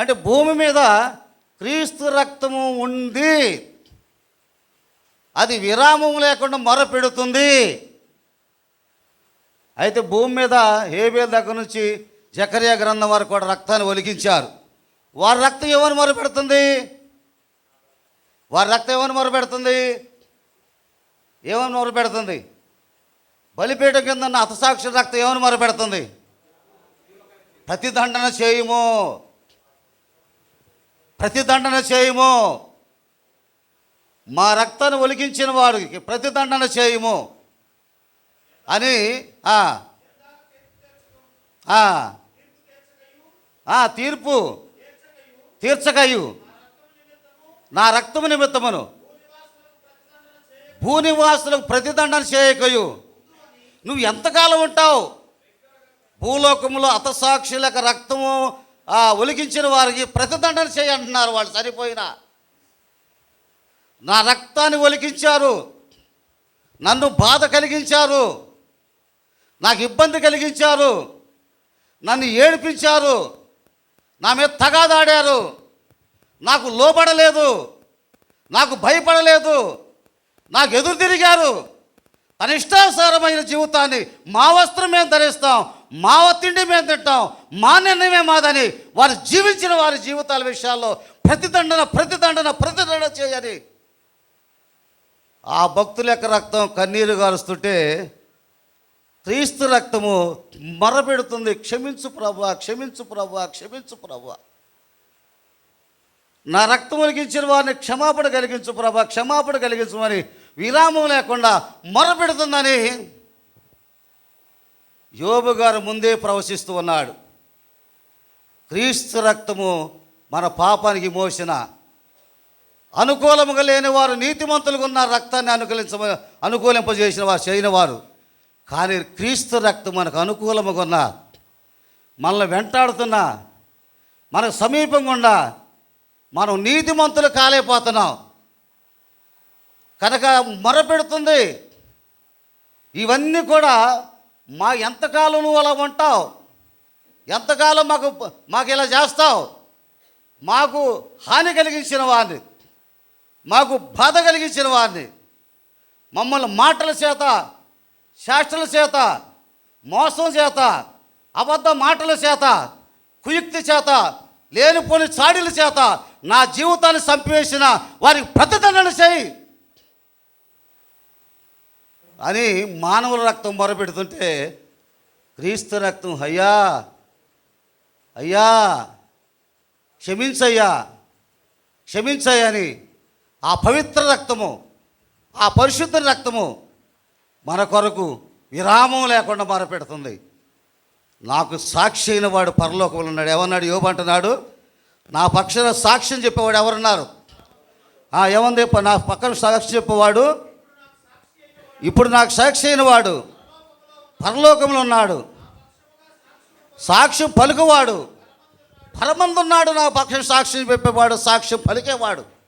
అంటే భూమి మీద క్రీస్తు రక్తము ఉంది. అది విరామం లేకుండా మొరపెడుతుంది. అయితే భూమి మీద హేబేల్ దగ్గర నుంచి జకరియా గ్రంథం వారు కూడా రక్తాన్ని ఒలికించారు వారి రక్తం ఏమని మొరపెడుతుంది? వారి రక్తం ఏమని మొరపెడుతుంది? ఏమని మొరపెడుతుంది? బలిపీఠం కింద అతసాక్షి రక్తం ఏమని మొరపెడుతుంది? ప్రతిదండన చేయము. ప్రతిదండన చేయము. మా రక్తాన్ని ఒలికించిన వారికి ప్రతిదండన చేయము. అని తీర్పు తీర్చకయు నా రక్తము నిమిత్తమును. భూనివాసులకు ప్రతిదండన చేయకయు. నువ్వు ఎంతకాలం ఉంటావు? భూలోకములో అతసాక్షులకు రక్తము ఒలికించిన వారికి ప్రతిదండన చేయి అంటున్నారు వాళ్ళు సరిపోయినా. నా రక్తాన్ని ఒలికించారు. నన్ను బాధ కలిగించారు. నాకు ఇబ్బంది కలిగించారు. నన్ను ఏడిపించారు. నా మీద తగాదాడారు. నాకు లోబడలేదు. నాకు భయపడలేదు. నాకు ఎదురు తిరిగారు. తన ఇష్టానుసారమైన జీవితాన్ని మా వస్త్రం మేము ధరిస్తాం. మా తిండి మేము తింటాం మా నిర్ణయమే మాదని వారు జీవించిన వారి జీవితాల విషయాల్లో ప్రతిదండన ప్రతిదండన ప్రతిదండన చేయాలి. ఆ భక్తుల యొక్క రక్తం కన్నీరు గారుస్తుంటే క్రీస్తు రక్తము మరపెడుతుంది. క్షమించు ప్రభా క్షమించు ప్రభా క్షమించు ప్రభా. నా రక్తం ఒలిగించిన వారిని క్షమాపణ కలిగించు ప్రభా క్షమాపణ కలిగించమని విరామం లేకుండా మొరపెడుతుందని యోబు గారు ముందే ప్రవశిస్తూ ఉన్నాడు. క్రీస్తు రక్తము మన పాపానికి మోసిన అనుకూలముగా లేని వారు నీతిమంతులుగా ఉన్న రక్తాన్ని అనుకూలించ అనుకూలింపజేసిన వారు చేయని వారు. కానీ క్రీస్తు రక్తం మనకు అనుకూలముగా ఉన్న మనల్ని వెంటాడుతున్న మనకు సమీపంగా ఉన్న మనం నీతిమంతులు కాలేకపోతున్నాం. కనుక మొరపెడుతుంది. ఇవన్నీ కూడా మా ఎంతకాలం నువ్వు అలా ఉంటావు? ఎంతకాలం మాకు మాకు ఇలా చేస్తావు? మాకు హాని కలిగించిన వారిని మాకు బాధ కలిగించిన వారిని మమ్మల్ని మాటల చేత శాస్త్రల చేత మోసం చేత అబద్ధ మాటల చేత కుయుక్తి చేత లేనిపోని చాడీల చేత నా జీవితాన్ని చంపివేసిన వారికి ప్రతిదండన చేయి. అని మానవుల రక్తం మొరపెడుతుంటే క్రీస్తు రక్తం అయ్యా అయ్యా క్షమించయ్యా క్షమించయ్యా అని ఆ పవిత్ర రక్తము ఆ పరిశుద్ధ రక్తము మన కొరకు విరామం లేకుండా మొరపెడుతుంది. నాకు సాక్షి అయిన వాడు పరలోకంలో ఉన్నాడు. ఏమన్నాడు యోబు అంటున్నాడు. నా పక్షాన సాక్ష్యం చెప్పేవాడు ఎవరున్నారు? ఏమంది? నా పక్కన సాక్షి చెప్పేవాడు ఇప్పుడు నాకు సాక్షి అయిన వాడు పరలోకంలో ఉన్నాడు. సాక్ష్యం పలుకువాడు. పరమందున్నాడు నా పక్షం సాక్షి చెప్పేవాడు సాక్ష్యం పలికేవాడు.